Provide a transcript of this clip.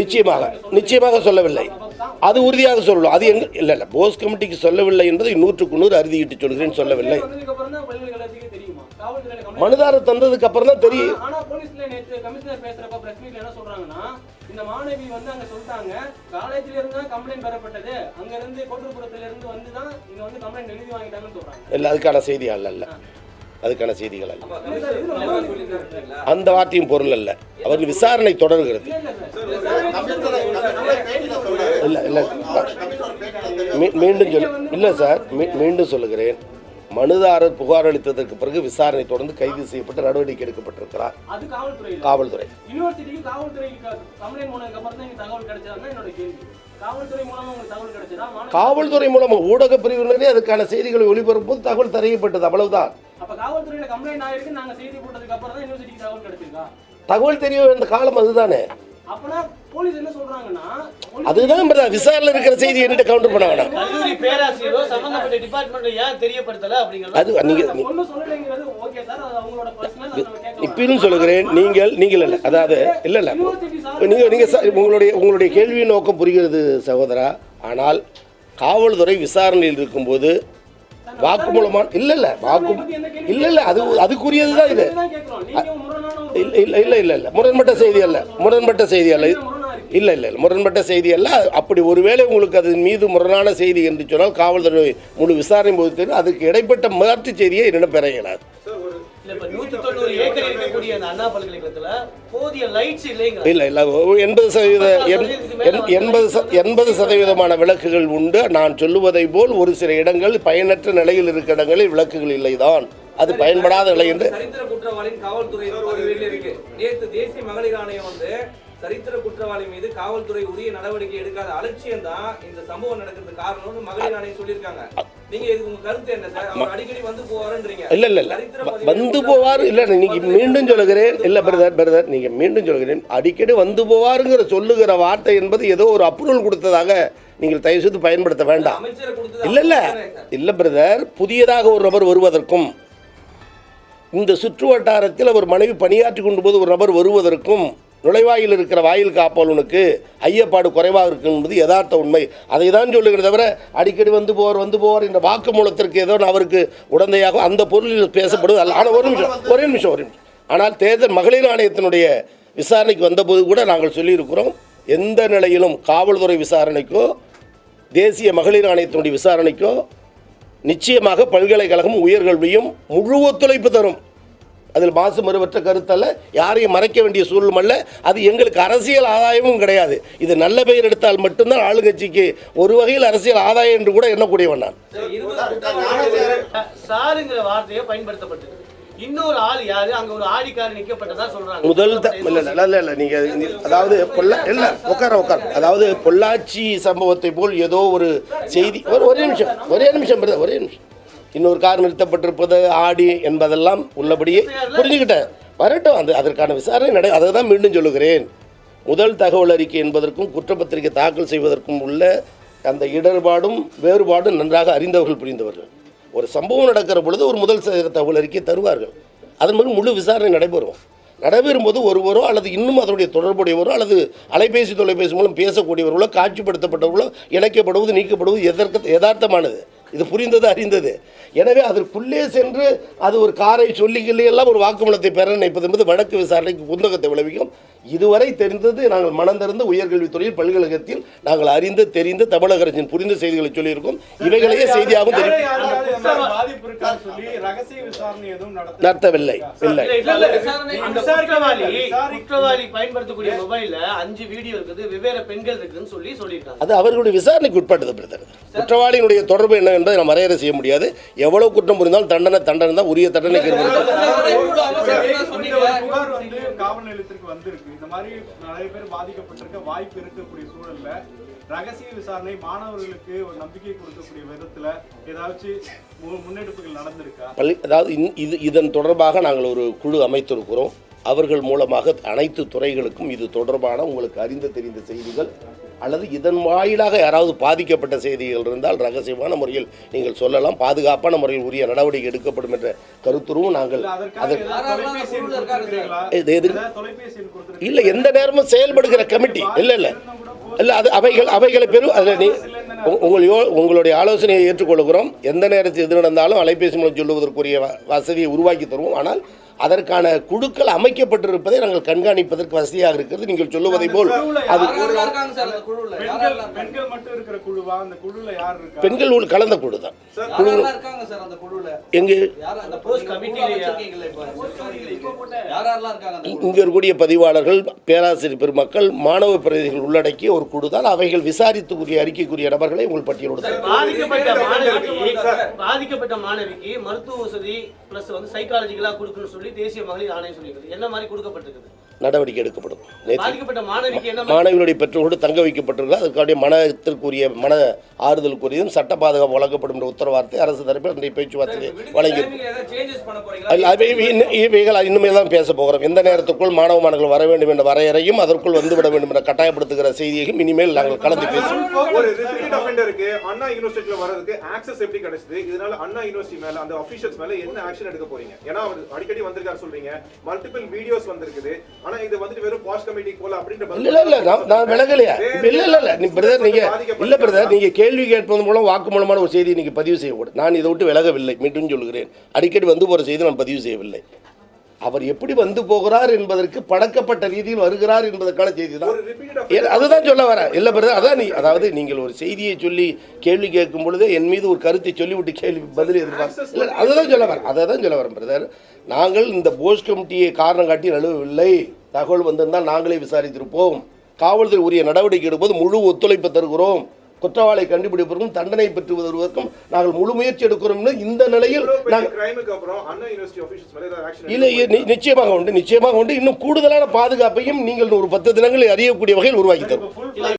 நிச்சயமாக நிச்சயமாக சொல்லவில்லை. அது உறுதியாக சொல்லலாம் அது எங்க இல்லை இல்லை போஸ் கமிட்டிக்கு சொல்லவில்லை என்பதை நூற்றுக்கு நூறு அறுதியிட்டு சொல்கிறேன் சொல்லவில்லை. மனுதாரர் தந்ததுக்கு அப்புறம் தான் தெரியும். இந்த மாணவி வந்து அங்க சொல்லிட்டாங்க காலேஜ்ல இருந்து தான் கம்ப்ளைண்ட் பெறப்பட்டது. அங்க இருந்து கோட்டுப்புறத்துல இருந்து வந்து தான் இங்க வந்து கம்ப்ளைண்ட் எழுதி வாங்கிட்டாங்கன்னு சொல்றாங்க. இல்லை அதுக்கான செய்திகள் அல்ல அதுக்கான செய்திகள் அல்ல? அந்த வார்த்தையும் பொருள் அல்ல. அவர் விசாரணை தொடர்கிறது. இல்லை இல்லை மீண்டும் சொல் இல்லை சார். மீண்டும் சொல்லுகிறேன். மனுதாரர் புகார் அளித்ததற்கு பிறகு விசாரணை தொடர்ந்து கைது செய்யப்பட்டு நடவடிக்கை எடுக்கப்பட்டிருக்கிறார். காவல்துறை. காவல்துறை மூலமா ஊடக பிரிவினரே அதுக்கான செய்திகளை ஒளிபரப்பும் போது தகவல் தெரியப்பட்டது அவ்வளவுதான். தகவல் தெரிய வேண்டிய காலம் அதுதானே. என்ன அதுதான். விசாரணையில் இருக்கிற செய்தி என்கிட்ட கவுண்டர் பண்ண வேணாம். கல்லூரி பேராசிரியரோ சம்பந்தப்பட்ட டிபார்ட்மெண்ட் ஏன் தெரியப்படுத்தல அப்படிங்கிறது அது நீங்க அந்த சொல்கிறேன். சொல்லுகிறேன் நீங்கள் நீங்கள் இல்லை அதாவது இல்லை இல்லை. நீங்கள் நீங்கள் உங்களுடைய உங்களுடைய கேள்வியின் நோக்கம் புரிகிறது சகோதரா. ஆனால் காவல்துறை விசாரணையில் இருக்கும்போது வாக்குமூலமான இல்லை இல்லை. வாக்கு இல்லை இல்லை. அது அதுக்குரியது தான் இது. இல்லை இல்லை இல்லை இல்லை இல்லை. முரண்பட்ட செய்தி அல்ல. முரண்பட்ட செய்தி அல்ல. இல்லை இல்லை முரண்பட்ட செய்தி அல்ல. அப்படி ஒருவேளை உங்களுக்கு அது மீது முரணான செய்தி என்று சொன்னால் காவல்துறை முழு விசாரணை போது அதுக்கு இடைப்பட்ட முயற்சி செய்தியை என்னிடம் பெற இயலாது. எண்பது சதவீதமான விளக்குகள் உண்டு. நான் சொல்லுவதை போல் ஒரு சில இடங்கள் பயனற்ற நிலையில் இருக்கிற இடங்களில் விளக்குகள் இல்லைதான். அது பயன்படாத நிலை என்று சரித்திர குற்றவாளி மீது காவல்துறை உரிய நடவடிக்கை எடுக்காத அலட்சியம் தான் இந்த சம்பவம் நடக்கிறதுக்கு காரணம்னு மகளிர் ஆணையம் சொல்லியிருக்காங்க. நீங்க வந்து இல்லை இல்லை இல்லை. போவார். இல்லை நீங்கள் மீண்டும் சொல்லுகிறேன். இல்லை பிரதர் பிரதர் நீங்கள் மீண்டும் சொல்லுகிறேன். அடிக்கடி வந்து போவாருங்கிற சொல்லுகிற வார்த்தை என்பது ஏதோ ஒரு அப்ரூவல் கொடுத்ததாக நீங்கள் தயவு செய்து பயன்படுத்த வேண்டாம். இல்லை இல்லை. இல்லை. பிரதர் புதியதாக ஒரு நபர் வருவதற்கும் இந்த சுற்று வட்டாரத்தில் அவர் மனைவி பணியாற்றி கொண்டு போது ஒரு நபர் வருவதற்கும் நுழைவாயில் இருக்கிற வாயில் காப்பாளனுக்கு ஐயப்பாடு குறைவாக இருக்கு என்பது யதார்த்த உண்மை. அதை தான் சொல்லுகிறத தவிர அடிக்கடி வந்து போவார் வந்து போவார் என்ற வாக்குமூலத்திற்கு ஏதோ அவருக்கு உடந்தையாக அந்த பொருளில் பேசப்படுவது அல்ல. ஆனால் ஒரு நிமிஷம் ஒரே நிமிஷம் ஒரு நிமிஷம். ஆனால் தேர்தல் மகளிர் ஆணையத்தினுடைய விசாரணைக்கு வந்தபோது கூட நாங்கள் சொல்லியிருக்கிறோம் எந்த நிலையிலும் காவல்துறை விசாரணைக்கோ தேசிய மகளிர் ஆணையத்தினுடைய விசாரணைக்கோ நிச்சயமாக பல்கலைக்கழகம் உயர்கல்வியும் முழு ஒத்துழைப்பு தரும். அதில் மாசு மறுவற்ற கருத்தல்ல யாரையும் மறைக்க வேண்டிய சூழலும் அல்ல. அது எங்களுக்கு அரசியல் ஆதாயமும் கிடையாது. இது நல்ல பெயர் எடுத்தால் மட்டும்தான் ஆளுங்கட்சிக்கு ஒரு வகையில் அரசியல் ஆதாயம் என்று கூட எண்ணக்கூடியவன் நான். சாருங்கிற வார்த்தையை பயன்படுத்தப்பட்டது. இன்னொரு ஆள் யாரு? அங்க ஒரு ஆடிக்காரர் நிக்கப்பட்டதா சொல்றாங்க. முதல் த- இல்ல இல்ல, இல்ல இல்ல நீங்க நீ- அதாவது பொள்ளா இல்ல உட்கார உட்கார அதாவது பொள்ளாச்சி சம்பவத்தை போல் ஏதோ ஒரு செய்தி. ஒரு ஒரே நிமிஷம் ஒரே நிமிஷம் ஒரே நிமிஷம். இன்னொரு கார் நிறுத்தப்பட்டிருப்பது ஆடி என்பதெல்லாம் உள்ளபடியே புரிஞ்சுக்கிட்டேன். வரட்டும் அது அதற்கான விசாரணை நடை அதை தான் மீண்டும் சொல்லுகிறேன். முதல் தகவல் அறிக்கை என்பதற்கும் குற்றப்பத்திரிகை தாக்கல் செய்வதற்கும் உள்ள அந்த இடர்பாடும் வேறுபாடும் நன்றாக அறிந்தவர்கள் புரிந்தவர்கள். ஒரு சம்பவம் நடக்கிற பொழுது ஒரு முதல் தகவல் அறிக்கை தருவார்கள். அதன் மூலம் முழு விசாரணை நடைபெறும். நடைபெறும்போது ஒருவரோ அல்லது இன்னும் அதனுடைய தொடர்புடையவரோ அல்லது அலைபேசி தொலைபேசி மூலம் பேசக்கூடியவர்களோ காட்சிப்படுத்தப்பட்டவர்களோ இணைக்கப்படுவது நீக்கப்படுவது எதற்கு யதார்த்தமானது. இது புரிந்தது அறிந்தது. எனவே அதற்குள்ளே சென்று அது ஒரு காரை சொல்லிக்கொள்ளி எல்லாம் ஒரு வாக்குமூலத்தை பெற நினைப்பது என்பது வழக்கு விசாரணைக்கு குந்தகத்தை விளைவிக்கும். இதுவரை தெரிந்தது நாங்கள் மனம் திறந்து உயர்கல்வித்துறையில் பல்கழகத்தில் நாங்கள் அறிந்து தெரிந்து தமிழக அரசின் புரிந்த செய்திகளை சொல்லியிருக்கோம். இவைகளையே செய்தியாகவும் தெரியும் நடத்தவில்லை. இல்லை. அது அவர்களுடைய விசாரணைக்கு உட்பட்டது பிரதர். குற்றவாளியினுடைய தொடர்பு என்ன என்பதை நாம் வரையறை செய்ய முடியாது. எவ்வளவு குற்றம் புரிந்தாலும் தண்டனை தண்டனை தான் உரிய தண்டனைக்கு இருக்கிறது இந்த ஒரு புகார் வந்து காவல் நிலையத்திற்கு வந்திருக்கு. இந்த மாதிரி நிறைய பேர் பாதிக்கப்பட்டிருக்க வாய்ப்பு இருக்கக்கூடிய சூழல்ல ரகசிய விசாரணை மாணவர்களுக்கு ஒரு நம்பிக்கை கொடுக்கக்கூடிய விதத்துல ஏதாச்சும் மு- முன்னெடுப்புகள் நடந்திருக்கா? பள்ளி அதாவது இது இதன் தொடர்பாக நாங்கள் ஒரு குழு அமைத்திருக்கிறோம். அவர்கள் மூலமாக அனைத்து துறைகளுக்கும் இது தொடர்பான உங்களுக்கு அறிந்த தெரிந்த செய்திகள் அல்லது இதன் வாயிலாக யாராவது பாதிக்கப்பட்ட செய்திகள் இருந்தால் ரகசியமான முறையில் நீங்கள் சொல்லலாம். பாதுகாப்பான முறையில் உரிய நடவடிக்கை எடுக்கப்படும் என்ற கருத்துருவும் நாங்கள் இல்ல, எந்த நேரமும் செயல்படுகிற கமிட்டி. இல்லை இல்லை. இல்லை அது அவைகள் அவைகளை பெரும் அதில் நீ உங்கள் யோ உங்களுடைய ஆலோசனையை ஏற்றுக்கொள்கிறோம். எந்த நேரத்தில் எது நடந்தாலும் அலைபேசி மூலம் சொல்லுவதற்குரிய வசதியை உருவாக்கி தருவோம். ஆனால் அதற்கான குழுக்கள் அமைக்கப்பட்டிருப்பதை நாங்கள் கண்காணிப்பதற்கு வசதியாக இருக்கிறது. நீங்கள் சொல்லுவதை போல் அது யாரெல்லாம் இருக்காங்க சார்? அந்த குழுவுல பெண்கள் கலந்த குழு தான் யாரெல்லாம் இருக்காங்க சார் அந்த குழுவுல எங்கே? இங்கே இருக்கக்கூடிய பதிவாளர்கள் பேராசிரியர் பெருமக்கள் மாணவ பிரதிநிதிகள் உள்ளடக்கிய ஒரு குழு தான் அவைகள் விசாரித்துக்குரிய அறிக்கைக்குரிய நபர்களை உங்கள் பட்டியலோடு. பாதிக்கப்பட்ட மாணவிக்கு மருத்துவ வசதி பிளஸ் வந்து சைக்காலஜிக்கலா கொடுக்கணும்னு சொல்லி தேசிய மகளிர் ஆணையம் சொல்லியிருக்குது. என்ன மாதிரி கொடுக்கப்பட்டிருக்குது? நடவடிக்கை எடுக்கப்படும். மாணவிகளுடைய பெற்றோரோடு தங்க வைக்கப்பட்டிருக்கிறது. அதற்கான மனத்திற்குரிய மன ஆறுதலுக்குரியதும் சட்ட பாதுகாப்பு வழங்கப்படும் என்ற உத்தரவாதத்தை அரசு தரப்பில் அன்றைய பேச்சுவார்த்தையை விடுதி வழங்கி timing ல ஏதாவது changes பண்ண போறீங்களா? அல்ல, அவை இன்னும் இவைகள் இனிமேல் தான் பேச போகிறோம். எந்த நேரத்துக்குள் மாணவ மாணவர்கள் வர வேண்டும் என்ற வரையறையும் அதற்குள் வந்துவிட வேண்டும் என்ற கட்டாயப்படுத்துகிற செய்தியையும் இனிமேல் நாங்கள் கலந்து பேசுவோம். ஒரு ரிப்பீட் அஃபெண்டருக்கு அண்ணா யூனிவர்சிட்டில வரதுக்கு ஆக்சஸ் எப்படி கிடைச்சது? இதனால அண்ணா யூனிவர்சிட்டி மேல அந்த அபிஷியல்ஸ் மேல என்ன ஆக்ஷன் எடுக்க போறீங்க? ஏன்னா அவர் அடிக்கடி வந்திருக்காரு சொல்றீங்க. மல்டிபிள் வீடியோஸ் வந்திருக்குது. இல்ல நான் விலகலையா இல்ல இல்ல இல்ல. நீ பிரதர் நீங்க இல்ல பிரதர் நீங்க கேள்வி கேட்பதன் மூலம் வாக்குமூலமான ஒரு செய்தியை நீங்க பதிவு செய்யக்கூடாது. நான் இதை விட்டு விலகவில்லை மீண்டும் சொல்கிறேன். அடிக்கடி வந்து போற செய்தி நான் பதிவு செய்யவில்லை. அவர் எப்படி வந்து போகிறார் என்பதற்கு பழக்கப்பட்ட ரீதியில் வருகிறார் என்பதற்கான செய்தி தான். அதுதான் சொல்ல வரேன். இல்லை பிரதர் அதான் நீ அதாவது நீங்கள் ஒரு செய்தியை சொல்லி கேள்வி கேட்கும் பொழுது என் மீது ஒரு கருத்தை சொல்லிவிட்டு கேள்வி பதில் எதிர்பார்க்க இல்லை அதுதான் சொல்ல வரேன். அதை தான் சொல்ல வரேன் பிரதர் நாங்கள் இந்த போஸ்ட் கமிட்டியை காரணம் காட்டி நழுவவில்லை. தகவல் வந்திருந்தால் நாங்களே விசாரித்திருப்போம். காவல்துறை உரிய நடவடிக்கை எடுப்பது முழு ஒத்துழைப்பு தருகிறோம். குற்றவாளியை கண்டுபிடிப்பதற்கும் தண்டனை பெற்று வருவதற்கும் நாங்கள் முழு முயற்சி எடுக்கிறோம்னு இந்த நிலையில் நாங்கள் கிரைமுக்கு அப்புறம் அண்ணா யூனிவர்சிட்டி அபிஷியல்ஸ் மேல ஏதாவது ஆக்ஷன் இல்லை நிச்சயமாக உண்டு. நிச்சயமாக உண்டு. இன்னும் கூடுதலான பாதுகாப்பையும் நீங்கள் ஒரு பத்து தினங்களில் அறியக்கூடிய வகையில் உருவாக்கி தரும்.